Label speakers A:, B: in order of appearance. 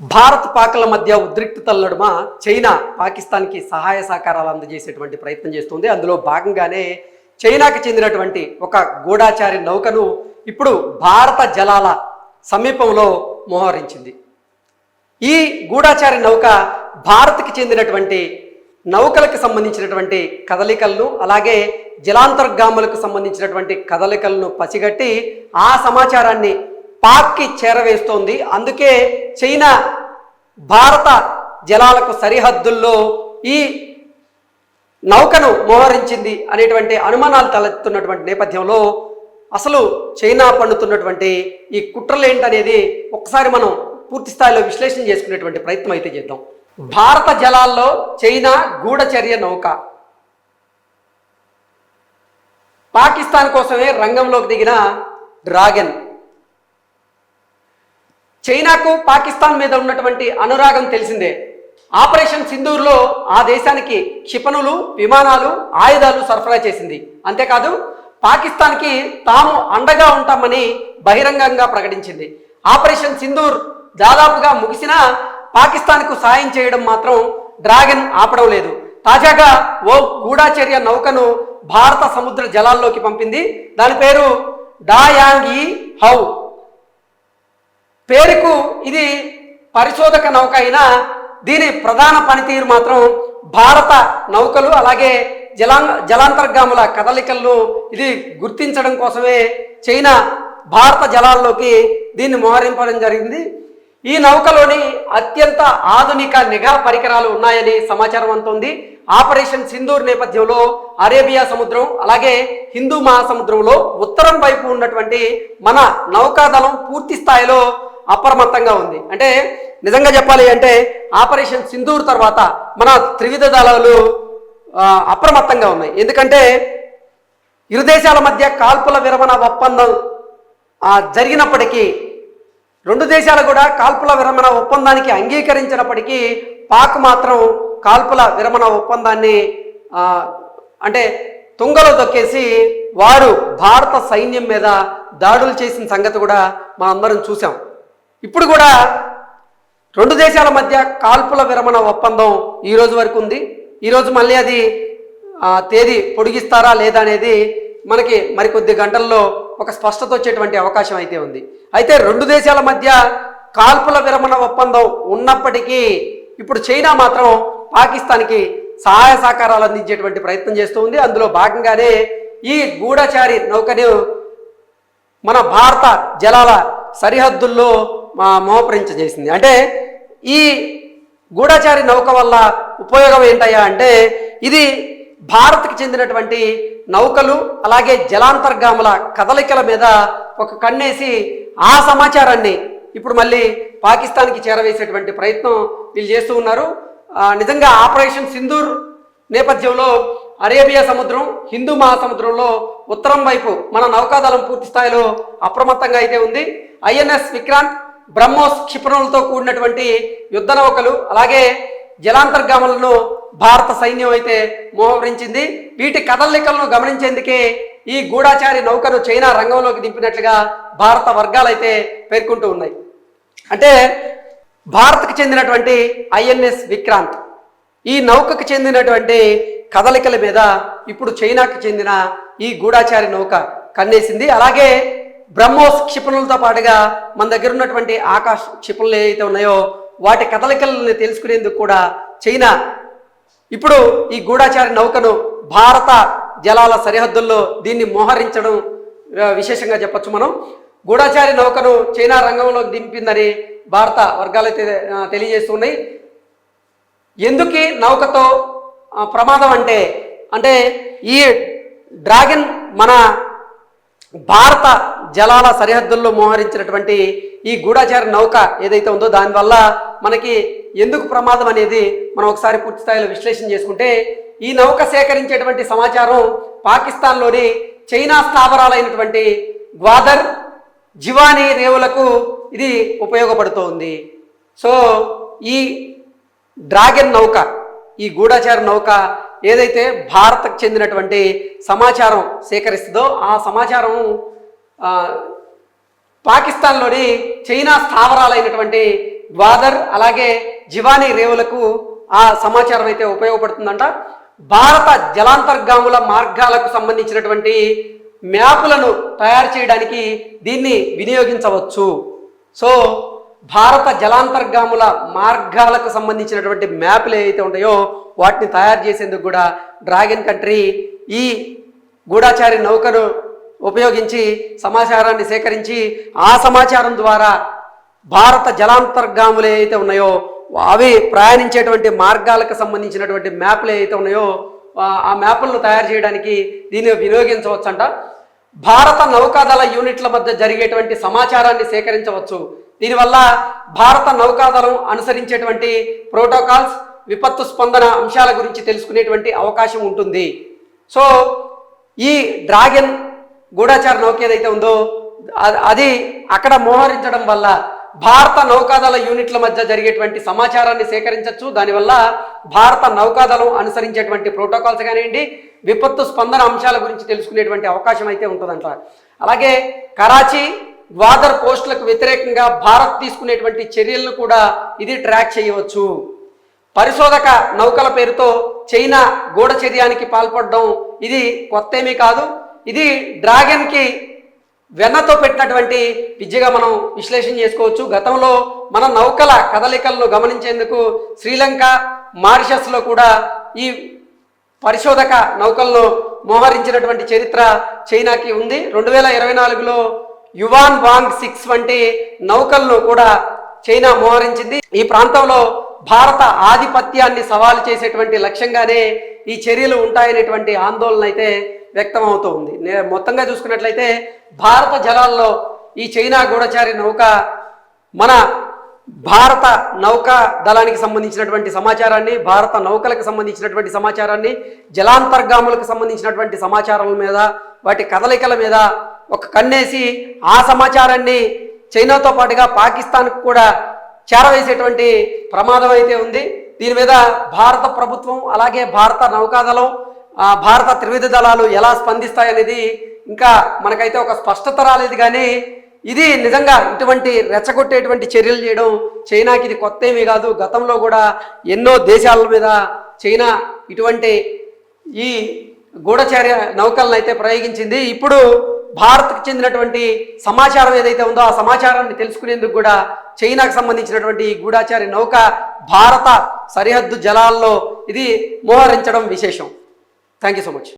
A: భారత్ పాకల మధ్య ఉద్రిక్తతల నడుమ చైనా పాకిస్తాన్కి సహాయ సహకారాలు అందజేసేటువంటి ప్రయత్నం చేస్తుంది. అందులో భాగంగానే చైనాకి చెందినటువంటి ఒక గూఢాచారి నౌకను ఇప్పుడు భారత జలాల సమీపంలో మోహరించింది. ఈ గూఢాచారి నౌక భారత్కి చెందినటువంటి నౌకలకు సంబంధించినటువంటి కదలికలను అలాగే జలాంతర్గాములకు సంబంధించినటువంటి కదలికలను పసిగట్టి ఆ సమాచారాన్ని పాక్కి చేరవేస్తోంది. అందుకే చైనా భారత జలాలకు సరిహద్దుల్లో ఈ నౌకను మోహరించింది అనేటువంటి అనుమానాలు తలెత్తున్నటువంటి నేపథ్యంలో అసలు చైనా పండుతున్నటువంటి ఈ కుట్రలేంటనేది ఒకసారి మనం పూర్తి స్థాయిలో విశ్లేషణ చేసుకునేటువంటి ప్రయత్నం అయితే చేద్దాం. భారత జలాల్లో చైనా గూఢచర్య నౌక. పాకిస్తాన్ కోసమే రంగంలోకి దిగిన డ్రాగన్. చైనాకు పాకిస్తాన్ మీద ఉన్నటువంటి అనురాగం తెలిసిందే. ఆపరేషన్ సింధూర్లో ఆ దేశానికి క్షిపణులు విమానాలు ఆయుధాలు సరఫరా చేసింది. అంతేకాదు పాకిస్తాన్కి తాము అండగా ఉంటామని బహిరంగంగా ప్రకటించింది. ఆపరేషన్ సింధూర్ దాదాపుగా ముగిసినా పాకిస్తాన్కు సాయం చేయడం మాత్రం డ్రాగన్ ఆపడం లేదు. తాజాగా ఓ గూఢాచర్య నౌకను భారత సముద్ర జలాల్లోకి పంపింది. దాని పేరు డాయాంగి హౌ. పేరుకు ఇది పరిశోధక నౌక అయినా దీని ప్రధాన పనితీరు మాత్రం భారత నౌకలు అలాగే జలా జలాంతర్గాముల కదలికలను ఇది గుర్తించడం కోసమే చైనా భారత జలాల్లోకి దీన్ని మోహరింపడం జరిగింది. ఈ నౌకలోని అత్యంత ఆధునిక నిఘా పరికరాలు ఉన్నాయని సమాచారం అందుతోంది. ఆపరేషన్ సింధూర్ నేపథ్యంలో అరేబియా సముద్రం అలాగే హిందూ మహాసముద్రంలో ఉత్తరం వైపు ఉన్నటువంటి మన నౌకాదళం పూర్తి స్థాయిలో అప్రమత్తంగా ఉంది. అంటే నిజంగా చెప్పాలి అంటే ఆపరేషన్ సింధూర్ తర్వాత మన త్రివిధ దళాలు అప్రమత్తంగా ఉన్నాయి. ఎందుకంటే ఇరు దేశాల మధ్య కాల్పుల విరమణ ఒప్పందం జరిగినప్పటికీ రెండు దేశాలు కూడా కాల్పుల విరమణ ఒప్పందానికి అంగీకరించినప్పటికీ పాక్ మాత్రం కాల్పుల విరమణ ఒప్పందాన్ని అంటే తుంగలో దొక్కేసి వారు భారత సైన్యం మీద దాడులు చేసిన సంగతి కూడా మనందరం చూసాం ఇప్పుడు కూడా రెండు దేశాల మధ్య కాల్పుల విరమణ ఒప్పందం ఈ రోజు వరకు ఉంది. ఈరోజు మళ్ళీ అది తేదీ పొడిగిస్తారా లేదా అనేది మనకి మరికొద్ది గంటల్లో ఒక స్పష్టత వచ్చేటువంటి అవకాశం అయితే ఉంది. అయితే రెండు దేశాల మధ్య కాల్పుల విరమణ ఒప్పందం ఉన్నప్పటికీ ఇప్పుడు చైనా మాత్రం పాకిస్తాన్కి సహాయ సహకారాలు అందించేటువంటి ప్రయత్నం చేస్తూ ఉంది. అందులో భాగంగానే ఈ గూఢచారి నౌకను మన భారత జలాల సరిహద్దుల్లో మా మోపరించజేసింది. అంటే ఈ గూఢచారి నౌక వల్ల ఉపయోగం ఏంటయ్యా అంటే ఇది భారత్కి చెందినటువంటి నౌకలు అలాగే జలాంతర్గాముల కదలికల మీద ఒక కన్నేసి ఆ సమాచారాన్ని ఇప్పుడు మళ్ళీ పాకిస్తాన్కి చేరవేసేటువంటి ప్రయత్నం వీళ్ళు చేస్తూ ఉన్నారు. నిజంగా ఆపరేషన్ సింధూర్ నేపథ్యంలో అరేబియా సముద్రం హిందూ మహాసముద్రంలో ఉత్తరం వైపు మన నౌకాదళం పూర్తి స్థాయిలో అప్రమత్తంగా అయితే ఉంది. ఐఎన్ఎస్ విక్రాంత్ బ్రహ్మోస్ క్షిపణులతో కూడినటువంటి యుద్ధ నౌకలు అలాగే జలాంతర్గాములను భారత సైన్యం అయితే మోహరించింది. వీటి కదలికలను గమనించేందుకే ఈ గూఢాచారి నౌకను చైనా రంగంలోకి దింపినట్లుగా భారత వర్గాలు అయితే పేర్కొంటూ ఉన్నాయి. అంటే భారత్కు చెందినటువంటి ఐఎన్ఎస్ విక్రాంత్ ఈ నౌకకు చెందినటువంటి కదలికల మీద ఇప్పుడు చైనాకు చెందిన ఈ గూఢాచారి నౌక కన్నేసింది. అలాగే బ్రహ్మోస్ క్షిపణులతో పాటుగా మన దగ్గర ఉన్నటువంటి ఆకాశ క్షిపణులు ఏవైతే ఉన్నాయో వాటి కదలికలను తెలుసుకునేందుకు కూడా చైనా ఇప్పుడు ఈ గూఢాచారి నౌకను భారత జలాల సరిహద్దుల్లో దీన్ని మోహరించడం విశేషంగా చెప్పచ్చు మనం. గూఢాచారి నౌకను చైనా రంగంలోకి దింపిందని భారత వర్గాలు తెలియజేస్తున్నాయి. ఎందుకే నౌకతో ప్రమాదం అంటే అంటే ఈ డ్రాగన్ మన భారత జలాల సరిహద్దుల్లో మోహరించినటువంటి ఈ గూఢాచార నౌక ఏదైతే ఉందో దానివల్ల మనకి ఎందుకు ప్రమాదం అనేది మనం ఒకసారి పూర్తి స్థాయిలో విశ్లేషణ చేసుకుంటే ఈ నౌక సేకరించేటువంటి సమాచారం పాకిస్తాన్లోని చైనా స్థావరాలైనటువంటి గ్వాదర్ జివానీ రేవులకు ఇది ఉపయోగపడుతోంది. సో ఈ డ్రాగన్ నౌక ఈ గూఢచార నౌక ఏదైతే భారత్కు చెందినటువంటి సమాచారం సేకరిస్తుందో ఆ సమాచారం పాకిస్తాన్లోని చైనా స్థావరాలైనటువంటి గ్వాదర్ అలాగే జివానీ రేవులకు ఆ సమాచారం అయితే ఉపయోగపడుతుందంట. భారత జలాంతర్గాముల మార్గాలకు సంబంధించినటువంటి మ్యాపులను తయారు చేయడానికి దీన్ని వినియోగించవచ్చు. సో భారత జలాంతర్గాముల మార్గాలకు సంబంధించినటువంటి మ్యాప్లు ఏవైతే ఉంటాయో వాటిని తయారు చేసేందుకు కూడా డ్రాగన్ కంట్రీ ఈ గూఢాచారి నౌకను ఉపయోగించి సమాచారాన్ని సేకరించి ఆ సమాచారం ద్వారా భారత జలాంతర్గాములు ఏవైతే ఉన్నాయో అవి ప్రయాణించేటువంటి మార్గాలకు సంబంధించినటువంటి మ్యాప్లు ఏవైతే ఉన్నాయో ఆ- మ్యాప్లను తయారు చేయడానికి దీన్ని వినియోగించవచ్చంట. భారత నౌకాదళ యూనిట్ల మధ్య జరిగేటువంటి సమాచారాన్ని సేకరించవచ్చు. దీనివల్ల భారత నౌకాదళం అనుసరించేటువంటి ప్రోటోకాల్స్ విపత్తు స్పందన అంశాల గురించి తెలుసుకునేటువంటి అవకాశం ఉంటుంది. సో ఈ డ్రాగన్ గూఢాచార నౌక ఏదైతే ఉందో అది అక్కడ మోహరించడం వల్ల భారత నౌకాదళ యూనిట్ల మధ్య జరిగేటువంటి సమాచారాన్ని సేకరించవచ్చు దానివల్ల భారత నౌకాదళం అనుసరించేటువంటి ప్రోటోకాల్స్ కానివ్వండి విపత్తు స్పందన అంశాల గురించి తెలుసుకునేటువంటి అవకాశం అయితే ఉంటుందంట. అలాగే కరాచీ గ్వాదర్ పోస్టులకు వ్యతిరేకంగా భారత్ తీసుకునేటువంటి చర్యలను కూడా ఇది ట్రాక్ చేయవచ్చు. పరిశోధక నౌకల పేరుతో చైనా గూఢచర్యానికి పాల్పడడం ఇది కొత్త ఏమీ కాదు. ఇది డ్రాగన్కి వెన్నతో పెట్టినటువంటి విద్యగా మనం విశ్లేషణ చేసుకోవచ్చు. గతంలో మన నౌకల కదలికలను గమనించేందుకు శ్రీలంక మారిషస్లో కూడా ఈ పరిశోధక నౌకలను మోహరించినటువంటి చరిత్ర చైనాకి ఉంది. రెండు వేల ఇరవై నాలుగులో యువాన్ వాంగ్ సిక్స్ వంటి నౌకలను కూడా చైనా మోహరించింది. ఈ ప్రాంతంలో భారత ఆధిపత్యాన్ని సవాలు చేసేటువంటి లక్ష్యంగానే ఈ చర్యలు ఉంటాయనేటువంటి ఆందోళన అయితే వ్యక్తం అవుతూ ఉంది. నే- మొత్తంగా చూసుకున్నట్లయితే భారత జలాల్లో ఈ చైనా గూఢచారి నౌక మన భారత నౌకా దళానికి సంబంధించినటువంటి సమాచారాన్ని భారత నౌకలకు సంబంధించినటువంటి సమాచారాన్ని జలాంతర్గాములకు సంబంధించినటువంటి సమాచారాల మీద వాటి కదలికల మీద ఒక కన్నేసి ఆ సమాచారాన్ని చైనాతో పాటుగా పాకిస్తాన్కు కూడా చేరవేసేటువంటి ప్రమాదం అయితే ఉంది. దీని మీద భారత ప్రభుత్వం అలాగే భారత నౌకాదళం ఆ, భారత త్రివిధ దళాలు ఎలా స్పందిస్తాయనేది ఇంకా మనకైతే ఒక స్పష్టత రాలేదు కానీ ఇది నిజంగా ఇటువంటి రెచ్చగొట్టేటువంటి చర్యలు చేయడం చైనాకి ఇది కొత్త ఏమీ కాదు. గతంలో కూడా ఎన్నో దేశాల మీద చైనా ఇటువంటి ఈ గూఢచార్య నౌకలను అయితే ప్రయోగించింది. ఇప్పుడు భారత్కు చెందినటువంటి సమాచారం ఏదైతే ఉందో ఆ సమాచారాన్ని తెలుసుకునేందుకు కూడా చైనాకు సంబంధించినటువంటి గూఢాచారి నౌక భారత సరిహద్దు జలాల్లో ఇది మోహరించడం విశేషం. Thank you so much.